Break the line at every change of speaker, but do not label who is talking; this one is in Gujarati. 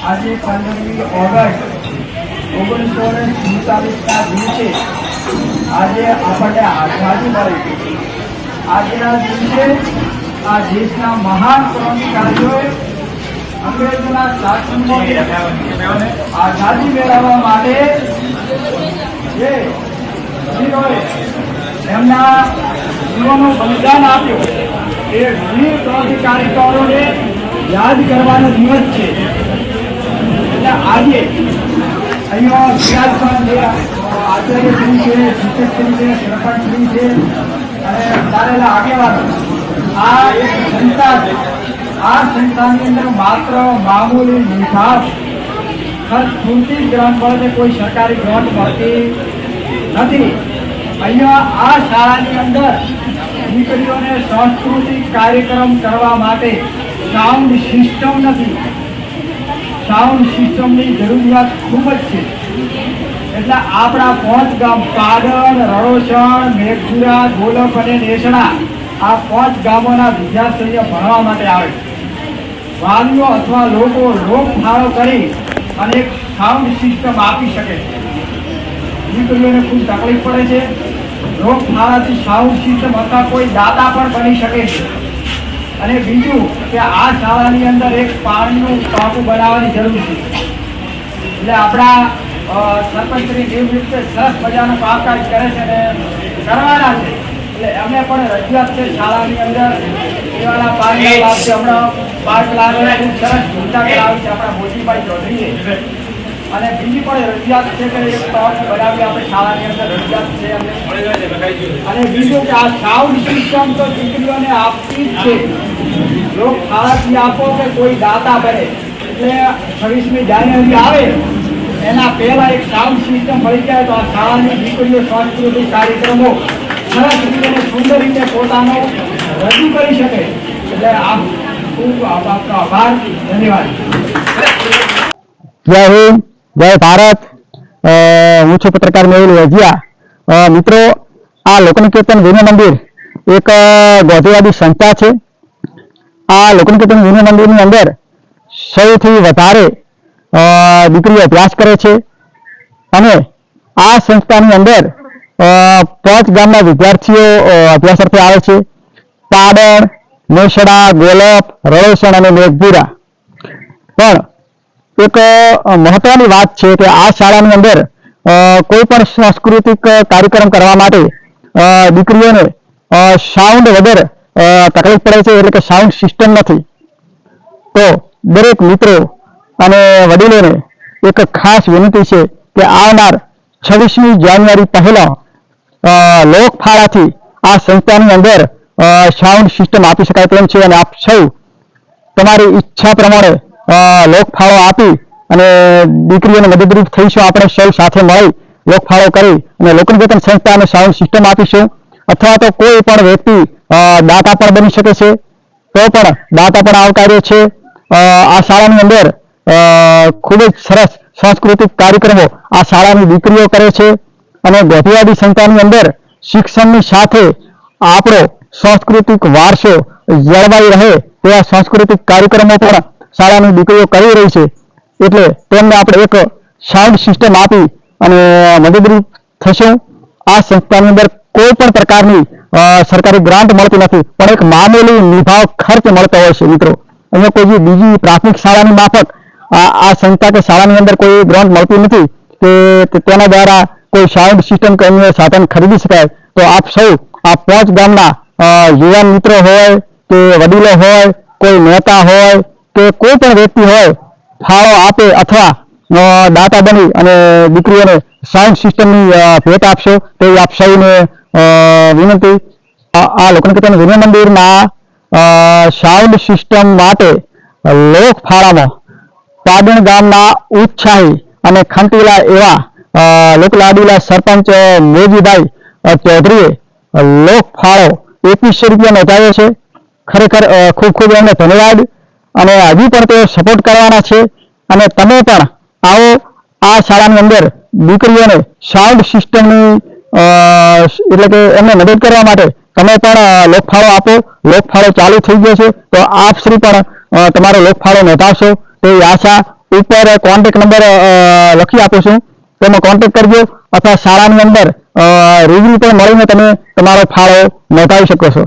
આજે પંદરમી ઓગસ્ટ ઓગણીસો ને સુડતાલીસના દિવસે આજે આપણને આઝાદી મળી આજના દિવસે આ દેશના મહાન ક્રાંતિકારીઓએ અંગ્રેજોના શાસનમાંથી આઝાદી મેળવવા માટે જે એમના જીવનનું બલિદાન આપ્યું, એ વીર ક્રાંતિકારીઓને યાદ કરવાનો દિવસ છે. એટલે આજે અહીંયા વિરાજમાન આચાર્ય આચાર્યશ્રી છે શિક્ષકશ્રી છે સરપંચશ્રી છે, અને ચાલેલા આગેવાનો. આ એક સંસ્થા છે. આ સંસ્થાની અંદર માત્ર મામૂલી નિભાસ ખર્ચ જ ગ્રાન્ટ કોઈ સરકારી ગ્રાન્ટ મળતી નથી. અહીંયા આ શાળાની અંદર દીકરીઓને સાંસ્કૃતિક કાર્યક્રમ કરવા માટે સાઉન્ડ સિસ્ટમ નથી. સાઉન્ડ સિસ્ટમની જરૂરિયાત ખૂબ જ છે. એટલે આપણા પાંચ ગામ પાડણ રણોસણ, મેઘપુરા, ગોલક અને નેસણા આ પાંચ ગામોના વિદ્યાર્થીઓ ભણવા માટે આવે છે. વાલીઓ અથવા લોકો લોક ફાળો કરી અને એક સાઉન્ડ સિસ્ટમ આપી શકે છે. દીકરીઓને ખૂબ તકલીફ પડે છે. રોગ ફાળાથી સાઉન્ડ સિસ્ટમ અથવા કોઈ દાતા પણ બની શકે છે. અને બીજું કે આ શાળાની અંદર એક પાણીનું ટાંકું બનાવવાની જરૂર છે. એટલે આપણા સરપંચની નિવૃત્ત સરસ મજાનું કામકાજ કરે છે અને કરવાના છે. એટલે અમે પણ રજૂઆત છે શાળાની અંદર. પીવાના પાણી લાવશે હમણાં લાવેલા ખૂબ સરસ સુવિધા કરાવી છે આપણા મોજીભાઈ ચૌધરીએ. અને બીજી પણ રજૂઆત છે કે એક ટાંકું બનાવી આપણે શાળાની અંદર રજૂઆત છે. અને બીજું કે આ સાઉન્ડ સિસ્ટમ તો દીકરીઓને આપતી જ છે. લોક ફાળાથી આપો કે કોઈ દાતા બને એટલે છવ્વીસમી જાન્યુઆરી આવે, એના પહેલાં એક સાઉન્ડ સિસ્ટમ મળી જાય તો આ શાળાની દીકરીઓ સાંસ્કૃતિક કાર્યક્રમો સરસ રીતે સુંદર રીતે પોતાનો રજૂ કરી શકે. એટલે આપ ખૂબ આપનો આભાર, ધન્યવાદ.
જય હિન્દ, જય ભારત. હું છું પત્રકાર મેહુલ વજિયા. મિત્રો, આ લોકનિકેતન વિનય મંદિર એક ગોધીવાદી સંસ્થા છે. આ લોકનિકેતન વિનય મંદિરની અંદર સૌથી વધારે દીકરી અભ્યાસ કરે છે અને આ સંસ્થાની અંદર પાંચ ગામના વિદ્યાર્થીઓ અભ્યાસ અર્થે આવે છે. પાડણ, મેસડા, ગોલપ, રળોસણ અને મેઘપુરા પણ એક મહત્વની વાત છે કે આ શાળાની અંદર કોઈ પણ સાંસ્કૃતિક કાર્યક્રમ કરવા માટે દીકરીઓને સાઉન્ડ વગર તકલીફ પડે છે એટલે કે સાઉન્ડ સિસ્ટમ નથી. તો દરેક મિત્રો અને વડીલોને એક ખાસ વિનંતી છે કે આવનાર છવ્વીસમી જાન્યુઆરી પહેલા લોકફાળાથી આ સંસ્થાની અંદર સાઉન્ડ સિસ્ટમ આપી શકાય તેમ છે અને આપ સૌ તમારી ઈચ્છા પ્રમાણે લોકફાળો આપી અને દીકરીઓને મદદરૂપ થઈશું. આપણે સૌ સાથે મળી લોકફાળો કરી અને લોકનિકેતન સંસ્થાને સાઉન્ડ સિસ્ટમ આપીશું. અથવા તો કોઈ પણ વ્યક્તિ દાતા પણ બની શકે છે, તો પણ દાતા પણ આવકાર્યો છે. આ શાળાની અંદર ખૂબ જ સરસ સાંસ્કૃતિક કાર્યક્રમો આ શાળાની દીકરીઓ કરે છે અને ગોઠિયાદી સંસ્થાની અંદર શિક્ષણની સાથે આપણો સાંસ્કૃતિક વારસો જળવાઈ રહે તેવા સાંસ્કૃતિક કાર્યક્રમો પણ શાળાની દીકરીઓ કરી રહી છે. એટલે તેમને આપણે એક સાઉન્ડ સિસ્ટમ આપી અને મદદરૂપ થશું. આ સંસ્થાની અંદર કોઈ પણ પ્રકારની સરકારી ગ્રાન્ટ મળતી નથી. પણ એક મામૂલી નિભાવ ખર્ચ મળતો હોય છે, મિત્રો. અહીંયા કોઈ બીજી પ્રાથમિક શાળાની માફક, આ સંસ્થા કે શાળાની અંદર કોઈ ગ્રાન્ટ મળતી નથી, કે તેના દ્વારા કોઈ સાઉન્ડ સિસ્ટમ કે અન્ય સાધન ખરીદી શકાય, તો આપ સૌ, આ પાંચ ગામના યુવાન મિત્રો હોય, કે વડીલો હોય, કોઈ નેતા હોય, કે કોઈ પણ વ્યક્તિ હોય, ફાળો આપે અથવા દાતા બની અને દીકરીઓને સાઉન્ડ સિસ્ટમની ભેટ આપશો, તે આપ સૌને વિનંતી. આ લોકનિકેતન વિનય મંદિરના સાઉન્ડ સિસ્ટમ માટે લોક ફાળામાં પાડણ ગામના ઉત્સાહી અને ખંતીલા એવા લોકલાડીલા સરપંચ મેજીભાઈ ચૌધરીએ લોકફાળો લોક ફાળો એકવીસો રૂપિયા નોંધાવ્યો છે. ખરેખર ખૂબ ખૂબ એમને ધન્યવાદ. અને હજી પણ તેઓ સપોર્ટ કરવાના છે. અને તમે પણ આવો આ શાળાની અંદર, દીકરીઓને સાઉન્ડ સિસ્ટમની એટલે કે એમને મદદ કરવા માટે. તમે પણ લોકફાળો આપો. લોકફાળો ચાલુ થઈ ગયો છે, તો આપ શ્રી પણ તમારો લોકફાળો નોંધાવશો. તેવી આશા ઉપર કોન્ટેક નંબર લખી આપું છું. તેમાં કોન્ટેક કરજો, અથવા શાળાની અંદર રૂબરૂ પણ મળીને તમે તમારો ફાળો નોંધાવી શકો છો.